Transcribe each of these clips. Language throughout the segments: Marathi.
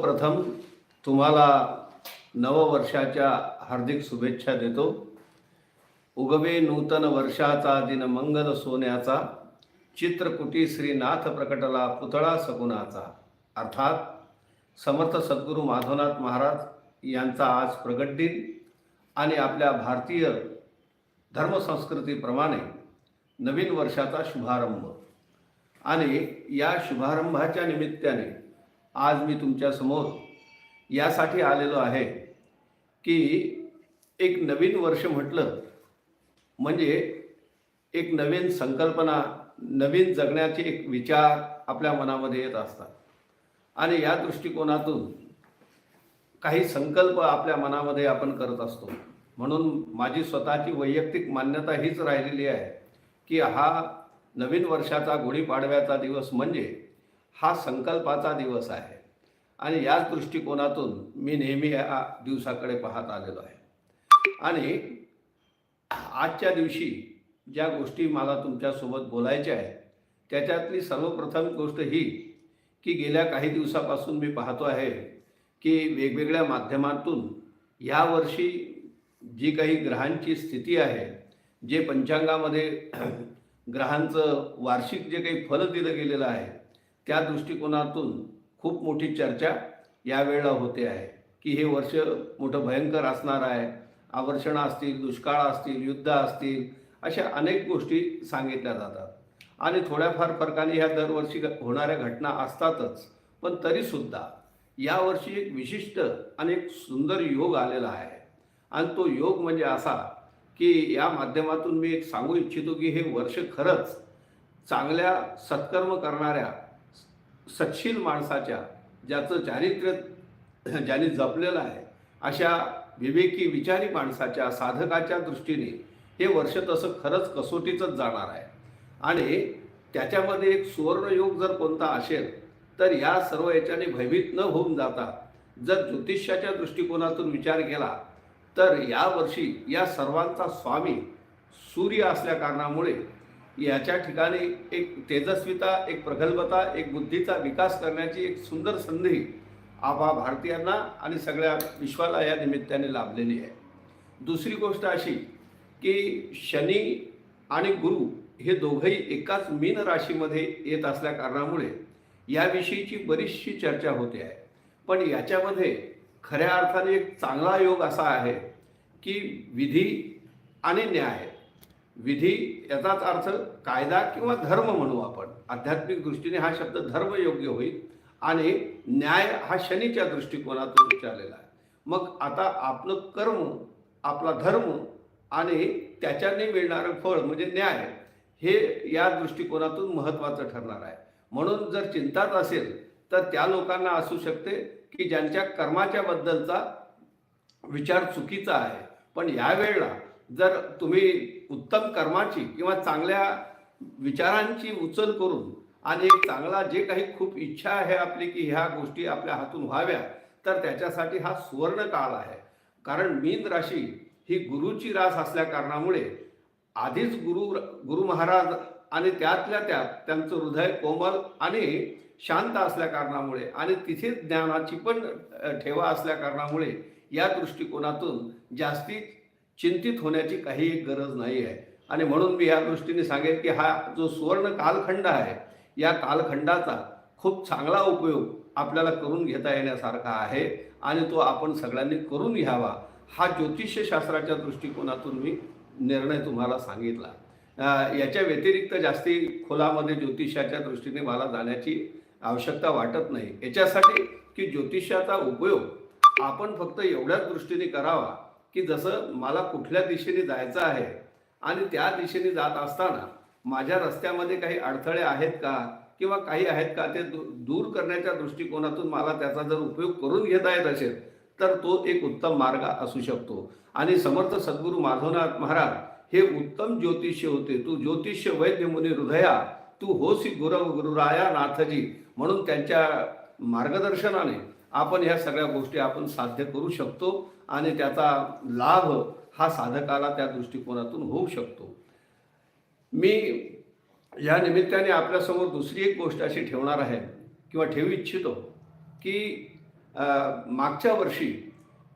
प्रथम तुम्हाला नववर्षाच्या हार्दिक शुभेच्छा देतो. उगवे नूतन वर्षाचा दिन मंगल सोन्याचा चित्रकुटी श्रीनाथ प्रकटला पुतळा सगुणाचा. अर्थात समर्थ सद्गुरू माधवनाथ महाराज यांचा आज प्रगट दिन आणि आपल्या भारतीय धर्मसंस्कृतीप्रमाणे नवीन वर्षाचा शुभारंभ. आणि या शुभारंभाच्या निमित्ताने आज मी तुमच्यासमोर यासाठी आलेलो आहे की एक नवीन वर्ष म्हटलं म्हणजे एक नवीन संकल्पना नवीन जगण्याचे एक विचार आपल्या मनामध्ये येत असतात. आणि या दृष्टिकोनातून काही संकल्प आपल्या मनामध्ये आपण करत असतो. म्हणून माझी स्वतःची वैयक्तिक मान्यता हीच राहिलेली आहे की हा नवीन वर्षाचा गुढीपाडव्याचा दिवस म्हणजे हा संकल्पाचा दिवस आहे. आणि याच दृष्टिकोनातून मी नेहमी या दिवसाकडे पाहत आलेलो आहे. आणि आजच्या दिवशी ज्या गोष्टी मला तुमच्यासोबत बोलायच्या आहेत त्याच्यातली सर्वप्रथम गोष्ट ही की गेल्या काही दिवसापासून मी पाहतो आहे की वेगवेगळ्या माध्यमातून यावर्षी जी काही ग्रहांची स्थिती आहे जे पंचांगामध्ये ग्रहांचं वार्षिक जे काही फल दिलं गेलेलं आहे त्या दृष्टिकोनातून खूप मोठी चर्चा यावेळेला होते आहे. की हे वर्ष मोठं भयंकर असणार आहे. आवर्षणं असतील दुष्काळ असतील युद्ध असतील अशा अनेक गोष्टी सांगितल्या जातात. आणि थोड्याफार फरकाने ह्या दरवर्षी घ- होणाऱ्या घटना असतातच. पण तरीसुद्धा यावर्षी एक विशिष्ट आणि एक सुंदर योग आलेला आहे. आणि तो योग म्हणजे असा की या माध्यमातून मी एक सांगू इच्छितो की हे वर्ष खरंच चांगल्या सत्कर्म करणाऱ्या सच्छील माणसाच्या ज्याचं चारित्र्य ज्याने जपलेलं आहे अशा विवेकी विचारी माणसाच्या साधकाच्या दृष्टीने हे वर्ष तसं खरंच कसोटीचंच जाणार आहे. आणि त्याच्यामध्ये एक सुवर्णयोग जर कोणता असेल तर या सर्व याच्याने भयभीत न होऊन जाता जर ज्योतिष्याच्या दृष्टिकोनातून विचार केला तर यावर्षी या सर्वांचा स्वामी सूर्य असल्या कारणामुळे याच्या ठिकाणी एक तेजस्विता एक प्रगल्भता एक बुद्धीचा विकास करण्याची एक सुंदर संधी आभा भारतीयांना आणि सगळ्या विश्वाला या निमित्ताने लाभलेली आहे. दुसरी गोष्ट अशी की शनी आणि गुरु हे दोघंही एकाच मीन राशीमध्ये येत असल्या कारणामुळे याविषयीची बरीचशी चर्चा होते आहे. पण याच्यामध्ये खऱ्या अर्थाने एक चांगला योग असा आहे की विधी आणि न्याय. विधी याचाच अर्थ कायदा किंवा धर्म म्हणू आपण. आध्यात्मिक दृष्टीने हा शब्द धर्म योग्य होईल आणि न्याय हा शनीच्या दृष्टिकोनातून विचारलेला आहे. मग आता आपलं कर्म आपला धर्म आणि त्याच्याने मिळणारं फळ म्हणजे न्याय हे या दृष्टिकोनातून महत्त्वाचं ठरणार आहे. म्हणून जर चिंताच असेल तर त्या लोकांना असू शकते की ज्यांच्या कर्माच्या बद्दलचा विचार चुकीचा आहे. पण यावेळेला जर तुम्ही उत्तम कर्माची किंवा चांगल्या विचारांची उचल करून आणि एक चांगला जे काही खूप इच्छा आहे आपली की ह्या गोष्टी आपल्या हातून व्हाव्या तर त्याच्यासाठी हा सुवर्ण काळ आहे. कारण मीन राशी ही गुरुची रास असल्या कारणामुळे आधीच गुरु गुरु महाराज आणि त्यातल्या त्यात त्यांचं हृदय कोमल आणि शांत असल्या कारणामुळे आणि तिथे ज्ञानाची पण ठेवा असल्या कारणामुळे या दृष्टिकोनातून जास्ती चिंतित होण्याची काही एक गरज नाही आहे. आणि म्हणून मी या दृष्टीने सांगेन की हा जो सुवर्ण कालखंड आहे या कालखंडाचा खूप चांगला उपयोग आपल्याला करून घेता येण्यासारखा आहे आणि तो आपण सगळ्यांनी करून घ्यावा हा ज्योतिषशास्त्राच्या दृष्टिकोनातून मी निर्णय तुम्हाला सांगितला. याच्या व्यतिरिक्त जास्ती खोलामध्ये ज्योतिषाच्या दृष्टीने मला जाण्याची आवश्यकता वाटत नाही. याच्यासाठी की ज्योतिषाचा उपयोग आपण फक्त एवढ्याच दृष्टीने करावा की जसं मला कुठल्या दिशेने जायचं आहे आणि त्या दिशेने जात असताना माझ्या रस्त्यामध्ये काही अडथळे आहेत का किंवा काही आहेत का ते दू- दूर करण्याच्या दृष्टिकोनातून मला त्याचा जर उपयोग करून घेता येत असेल तर तो एक उत्तम मार्ग असू शकतो. आणि समर्थ सद्गुरू माधवनाथ महाराज हे उत्तम ज्योतिष्य होते. तू ज्योतिष्य वैद्य मुनी हृदया तू होसी गुरव गुरुराया नाथजी म्हणून त्यांच्या मार्गदर्शनाने आपण ह्या सगळ्या गोष्टी आपण साध्य करू शकतो आणि त्याचा लाभ हा साधकाला त्या दृष्टिकोनातून होऊ शकतो. मी या निमित्ताने आपल्यासमोर दुसरी एक गोष्ट अशी ठेवणार आहे किंवा ठेवू इच्छितो की मागच्या वर्षी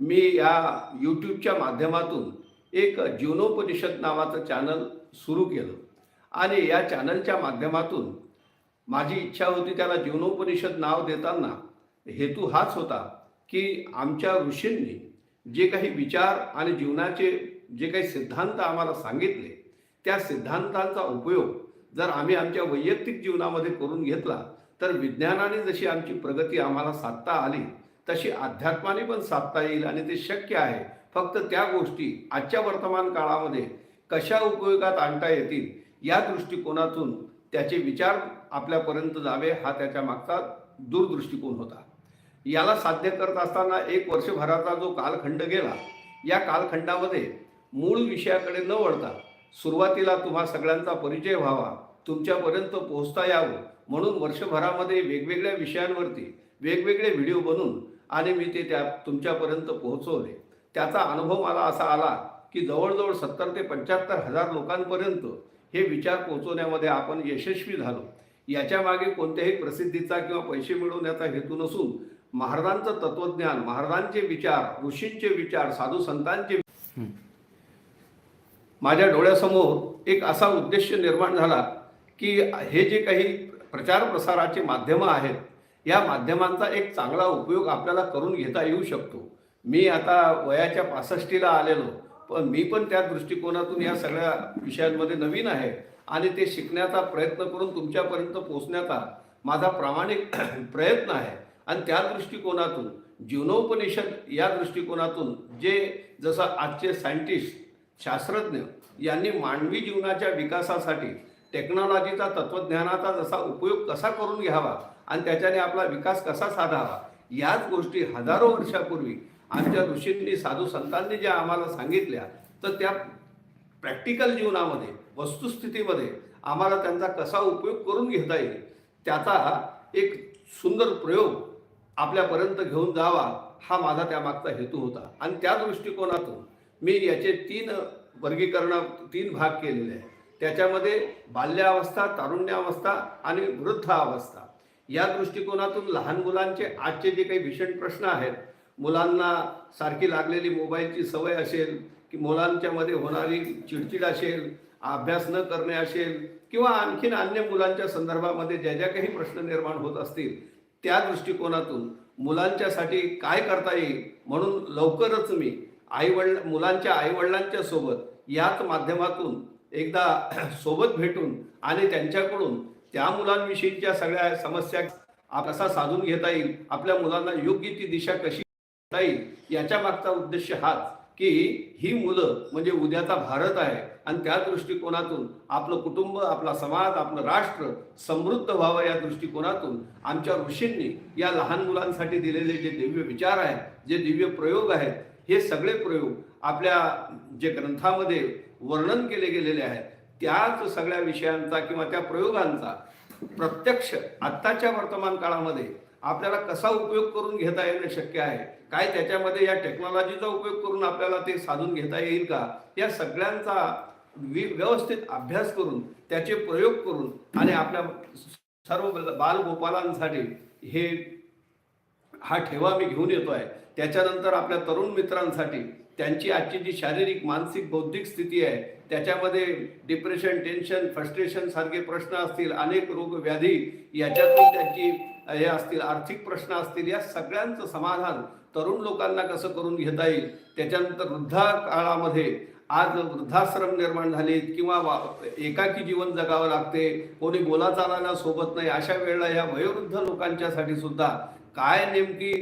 मी या यूट्यूबच्या माध्यमातून एक जीवनोपनिषद नावाचं चॅनल सुरू केलं. आणि या चॅनलच्या माध्यमातून माझी इच्छा होती त्याला जीवनोपनिषद नाव देताना हेतू हाच होता की आमच्या ऋषींनी जे काही विचार आणि जीवनाचे जे काही सिद्धांत आम्हाला सांगितले त्या सिद्धांतांचा उपयोग जर आम्ही आमच्या वैयक्तिक जीवनामध्ये करून घेतला तर विज्ञानाने जशी आमची प्रगती आम्हाला साधता आली तशी अध्यात्माने पण साधता येईल आणि ते शक्य आहे. फक्त त्या गोष्टी आजच्या वर्तमान काळामध्ये कशा उपयोगात आणता येतील या दृष्टिकोनातून त्याचे विचार आपल्यापर्यंत जावे हा त्याच्या मागचा दूरदृष्टिकोन होता. याला साध्य करत असताना एक वर्षभराचा जो कालखंड गेला या कालखंडामध्ये मूळ विषयाकडे न वळता सुरुवातीला तुम्हा सगळ्यांचा परिचय व्हावा तुमच्यापर्यंत पोहोचता यावं म्हणून वर्षभरामध्ये वेगवेगळ्या विषयांवरती वेगवेगळे व्हिडिओ बनवून आणि मी ते त्या तुमच्यापर्यंत पोहोचवले. त्याचा अनुभव मला असा आला की जवळजवळ सत्तर ते पंच्याहत्तर हजार लोकांपर्यंत हे विचार पोहोचवण्यामध्ये आपण यशस्वी झालो. याच्या मागे कोणत्याही प्रसिद्धीचा किंवा पैसे मिळवण्याचा हेतू नसून महाराजांचं तत्वज्ञान महाराजांचे विचार ऋषींचे विचार साधू संतांचे माझ्या डोळ्यासमोर एक असा उद्देश निर्माण झाला की हे जे काही प्रचार प्रसाराचे माध्यमं आहेत या माध्यमांचा एक चांगला उपयोग आपल्याला करून घेता येऊ शकतो. मी आता वयाच्या पासष्टीला आलेलो पण मी पण त्या दृष्टिकोनातून या सगळ्या विषयांमध्ये नवीन आहे आणि ते शिकण्याचा प्रयत्न करून तुमच्यापर्यंत पोहोचण्याचा माझा प्रामाणिक प्रयत्न आहे. आणि त्या दृष्टिकोनातून जीवनोपनिषद या दृष्टिकोनातून जे जसं आजचे सायंटिस्ट शास्त्रज्ञ यांनी मानवी जीवनाच्या विकासासाठी टेक्नॉलॉजीचा तत्त्वज्ञानाचा जसा उपयोग कसा करून घ्यावा आणि त्याच्याने आपला विकास कसा साधावा याच गोष्टी हजारो वर्षापूर्वी आमच्या ऋषींनी साधू संतांनी ज्या आम्हाला सांगितल्या तर त्या प्रॅक्टिकल जीवनामध्ये वस्तुस्थितीमध्ये आम्हाला त्यांचा कसा उपयोग करून घेता येईल त्याचा एक सुंदर प्रयोग आपल्यापर्यंत घेऊन जावा हा माझा त्यामागचा हेतू होता. आणि त्या दृष्टिकोनातून मी याचे तीन वर्गीकरण तीन भाग केलेले आहे त्याच्यामध्ये बाल्यावस्था तारुण्यावस्था आणि वृद्धावस्था. या दृष्टिकोनातून लहान मुलांचे आजचे जे काही भीषण प्रश्न आहेत मुलांना सारखी लागलेली मोबाईलची सवय असेल की मुलांच्यामध्ये होणारी चिडचिड असेल अभ्यास न करणे असेल किंवा आणखीन अन्य मुलांच्या संदर्भामध्ये ज्या ज्या काही प्रश्न निर्माण होत असतील त्या दृष्टिकोनातून मुलांच्यासाठी काय करता येईल म्हणून लवकरच मी आईवडील मुलांच्या आईवडिलांच्या सोबत याच माध्यमातून एकदा सोबत भेटून आणि त्यांच्याकडून त्या मुलांविषयीच्या सगळ्या समस्या कसा साधून घेता येईल आपल्या मुलांना योग्य ती दिशा कशी येईल याच्या मागचा उद्देश हाच. की ही मुलं म्हणजे उद्याचा भारत आहे आणि त्या दृष्टिकोनातून आपलं कुटुंब आपला समाज आपलं राष्ट्र समृद्ध व्हावं या दृष्टिकोनातून आमच्या ऋषींनी या लहान मुलांसाठी दिलेले जे दिव्य विचार आहेत जे दिव्य प्रयोग आहेत हे सगळे प्रयोग आपल्या जे ग्रंथामध्ये वर्णन केले गेलेले आहेत त्याच सगळ्या विषयांचा किंवा त्या प्रयोगांचा प्रत्यक्ष आत्ताच्या वर्तमान काळामध्ये आपल्याला कसा उपयोग करून घेता येणं शक्य आहे? काय त्याच्यामध्ये या टेक्नॉलॉजीचा उपयोग करून आपल्याला ते साधून घेता येईल का? या सगळ्यांचा वि- व्यवस्थित अभ्यास करून त्याचे प्रयोग करून आणि आपल्या सर्व बालगोपालांसाठी हे हा ठेवा मी घेऊन येतो आहे त्याच्यानंतर आपल्या तरुण मित्रांसाठी त्यांची आजची जी शारीरिक मानसिक बौद्धिक स्थिती आहे त्याच्यामध्ये डिप्रेशन टेन्शन फ्रस्ट्रेशन सारखे प्रश्न असतील अनेक रोग व्याधी याच्यातून त्यांची हे असतील आर्थिक प्रश्न असतील या सगळ्यांचं समाधान तरुण लोकांना कसं करून घेता येईल? त्याच्यानंतर वृद्धा काळामध्ये आज वृद्धाश्रम निर्माण झालेत किंवा वा- एकाकी जीवन जगावं लागते कोणी बोलाचालाला सोबत नाही अशा वेळेला या वयोवृद्ध लोकांच्यासाठी सुद्धा काय नेमकी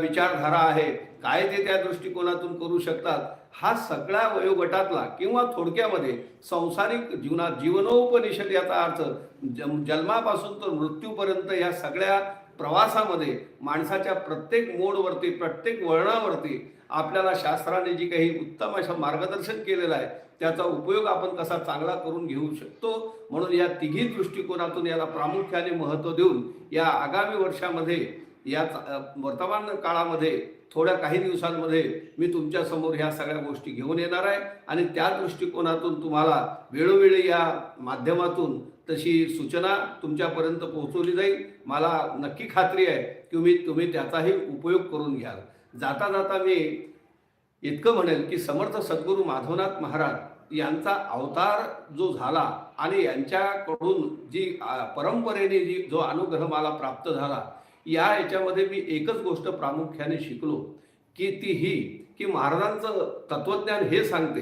विचारधारा आहे? काय ते त्या दृष्टिकोनातून करू शकतात? हा सगळ्या वयोगटातला किंवा थोडक्यामध्ये संसारिक जीवनात जीवनोपनिषद याचा अर्थ जम- जन्मापासून तर मृत्यूपर्यंत या सगळ्या प्रवासामध्ये माणसाच्या प्रत्येक मोडवरती प्रत्येक वळणावरती आपल्याला शास्त्राने जी काही उत्तम असं मार्गदर्शन केलेलं आहे त्याचा उपयोग आपण कसा चांगला करून घेऊ शकतो? म्हणून या तिघी दृष्टिकोनातून याला प्रामुख्याने महत्त्व देऊन या आगामी वर्षामध्ये या वर्तमान काळामध्ये थोड्या काही दिवसांमध्ये मी तुमच्यासमोर ह्या सगळ्या गोष्टी घेऊन येणार आहे. आणि त्या दृष्टिकोनातून तुम्हाला वेळोवेळी या माध्यमातून तशी सूचना तुमच्यापर्यंत पोहोचवली जाईल. मला नक्की खात्री आहे की मी तुम्ही त्याचाही उपयोग करून घ्याल. जाता जाता मी इतकं म्हणेल की समर्थ सद्गुरू माधवनाथ महाराज यांचा अवतार जो झाला आणि यांच्याकडून जी परंपरेने जी जो अनुग्रह मला प्राप्त झाला या याच्यामध्ये मी एकच गोष्ट प्रामुख्याने शिकलो की ती ही की महाराजांचं तत्वज्ञान हे सांगते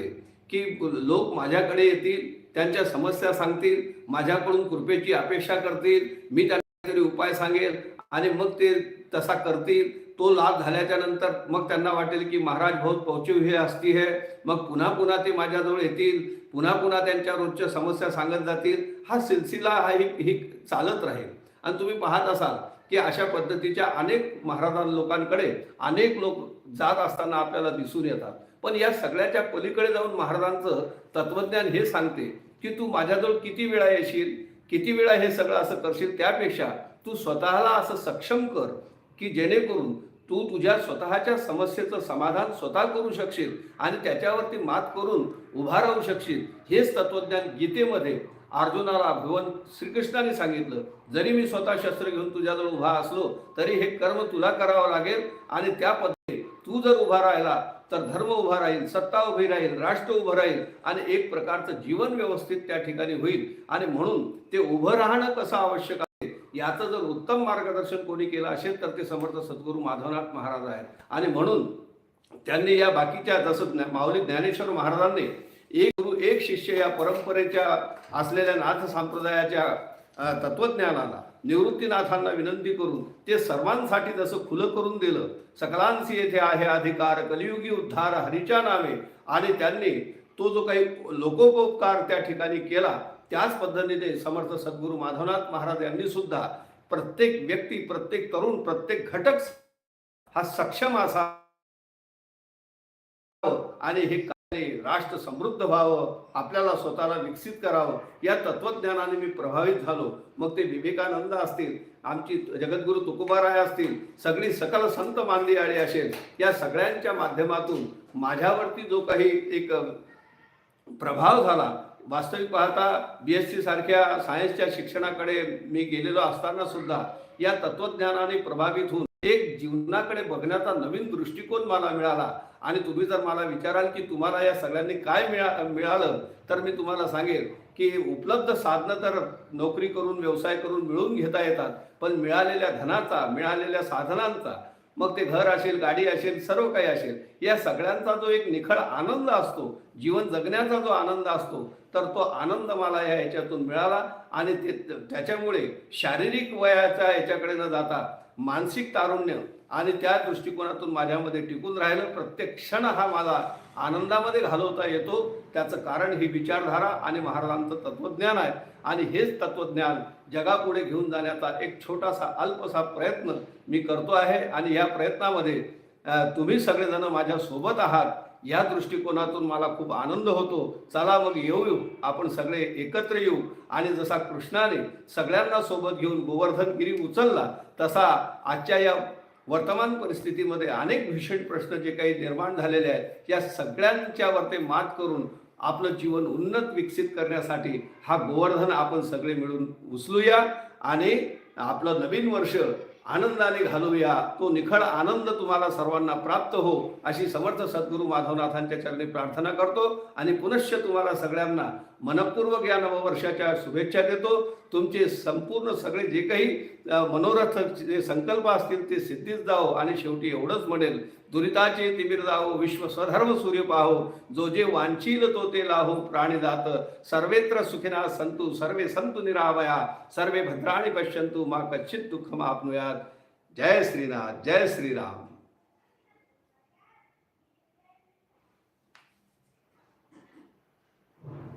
की लोक माझ्याकडे येतील त्यांच्या समस्या सांगतील माझ्याकडून कृपेची अपेक्षा करतील मी त्यांना तरी उपाय सांगेल आणि मग ते तसा करतील. तो लाभ झाल्याच्यानंतर मग त्यांना वाटेल की महाराज बहुत पहुंचे हे असती हे मग पुन्हा पुन्हा ते माझ्याजवळ येतील पुन्हा पुन्हा त्यांच्या रोजच्या समस्या सांगत जातील. हा सिलसिला हा ही ही चालत राहील. आणि तुम्ही पाहत असाल की अशा पद्धतीच्या अनेक महाराजां लोकांकडे अनेक लोक जात असताना आपल्याला दिसून येतात. पण या सगळ्याच्या पलीकडे जाऊन महाराजांचं तत्वज्ञान हे सांगते की तू माझ्याजवळ किती वेळा येशील किती वेळा हे सगळं असं करशील त्यापेक्षा तू स्वतःला असं सक्षम कर की जेणेकरून तू तुझ्या स्वतःच्या समस्येचं समाधान स्वतः करू शकशील आणि त्याच्यावरती मात करून उभा राहू शकशील. हेच तत्वज्ञान गीतेमध्ये अर्जुनाला भगवान श्रीकृष्णाने सांगितलं जरी मी स्वतः शस्त्र घेऊन तुझ्याजवळ उभा असलो तरी हे कर्म तुला करावं लागेल आणि त्या पद्धतीने तू जर उभा राहिला तर धर्म उभा राहील सत्ता उभी राहील राष्ट्र उभं राहील आणि एक प्रकारचं जीवन व्यवस्थित त्या ठिकाणी होईल. आणि म्हणून ते उभं राहणं कसं आवश्यक आहे याचं जर उत्तम मार्गदर्शन कोणी केलं असेल तर ते समर्थ सद्गुरू माधवनाथ महाराज आहेत. आणि म्हणून त्यांनी या बाकीच्या जसं माऊली ज्ञानेश्वर महाराजांनी एक गुरु एक शिष्य या परंपरेच्या असलेल्या नाथ संप्रदायाच्या तत्वज्ञानाला निवृत्तीनाथांना विनंती करून ते सर्वांसाठी जसं खुलं करून दिलं सकलांसी येथे आहे अधिकार कलियुगी उद्धार हरीच्या नावे आणि त्यांनी तो जो काही लोकोपकार त्या ठिकाणी केला त्याच पद्धतीने समर्थ सद्गुरू माधवनाथ महाराज यांनी सुद्धा प्रत्येक व्यक्ती प्रत्येक तरुण प्रत्येक घटक हा सक्षम असा आणि हे राष्ट्र समृद्ध व्हावं आपल्याला स्वतःला विकसित करावं या तत्वज्ञानाने मी प्रभावित झालो. मग ते विवेकानंद असतील आमची जगद्गुरु तुकोबाराय असतील सगळी सकल संत मानली आळी असेल या सगळ्यांच्या माध्यमातून माझ्यावरती जो काही एक प्रभाव झाला वास्तविक पाहता बी एस सी सारख्या सायन्सच्या शिक्षणाकडे मी गेलेलो असताना सुद्धा या तत्वज्ञानाने प्रभावित होऊन एक जीवनाकडे बघण्याचा नवीन दृष्टिकोन मला मिळाला. आणि तुम्ही जर मला विचाराल की तुम्हाला या सगळ्यांनी काय मिळा मिळालं तर मी तुम्हाला सांगेल की उपलब्ध साधनं तर नोकरी करून व्यवसाय करून मिळवून घेता येतात पण मिळालेल्या धनाचा मिळालेल्या साधनांचा मग ते घर असेल गाडी असेल सर्व काही असेल या सगळ्यांचा जो एक निखळ आनंद असतो जीवन जगण्याचा जो आनंद असतो तर तो आनंद मला या ह्याच्यातून मिळाला आणि ते त्याच्यामुळे शारीरिक वयाच्या याच्याकडे न जाता मानसिक तारुण्य आणि त्या दृष्टिकोनातून माझ्यामध्ये टिकून राहिलं. प्रत्येक क्षण हा मला आनंदामध्ये घालवता येतो. त्याचं कारण ही विचारधारा आणि महाराजांचं तत्वज्ञान आहे. आणि हेच तत्वज्ञान जगापुढे घेऊन जाण्याचा एक छोटासा अल्पसा प्रयत्न मी करतो आहे. आणि या प्रयत्नामध्ये तुम्ही सगळेजण माझ्या सोबत आहात. या दृष्टिकोनातून मला खूप आनंद होतो. चला मग येऊ येऊ. आपण सगळे एकत्र येऊ. आणि जसा कृष्णाने सगळ्यांना सोबत घेऊन गोवर्धनगिरी उचलला तसा आजच्या या वर्तमान परिस्थितीमध्ये अनेक भीषण प्रश्न जे काही निर्माण झालेले आहेत या सगळ्यांच्यावर ते मात करून आपलं जीवन उन्नत विकसित करण्यासाठी हा गोवर्धन आपण सगळे मिळून उचलूया आणि आपलं नवीन वर्ष आनंदाने घालूया. तो निखळ आनंद तुम्हाला सर्वांना प्राप्त हो अशी समर्थ सद्गुरू माधवनाथांच्या चरणी प्रार्थना करतो आणि पुनश्च तुम्हाला सगळ्यांना मनपूर्वक या नववर्षाच्या शुभेच्छा देतो. तुमचे संपूर्ण सगळे जे काही मनोरथ जे संकल्प असतील ते सिद्धीच जावो आणि शेवटी एवढंच म्हणेल दुरिताचे तिमिर जावो विश्व स्वधर्म सूर्य पाहो जो जे वांछील तो ते लाहो प्राणी जात सर्वेत्र सुखिना संतु सर्वे संतु निरावया सर्वे भद्राणी पश्यंतु मा कच्चित दुःखम आपनुयात जय श्रीनाथ जय श्रीराम.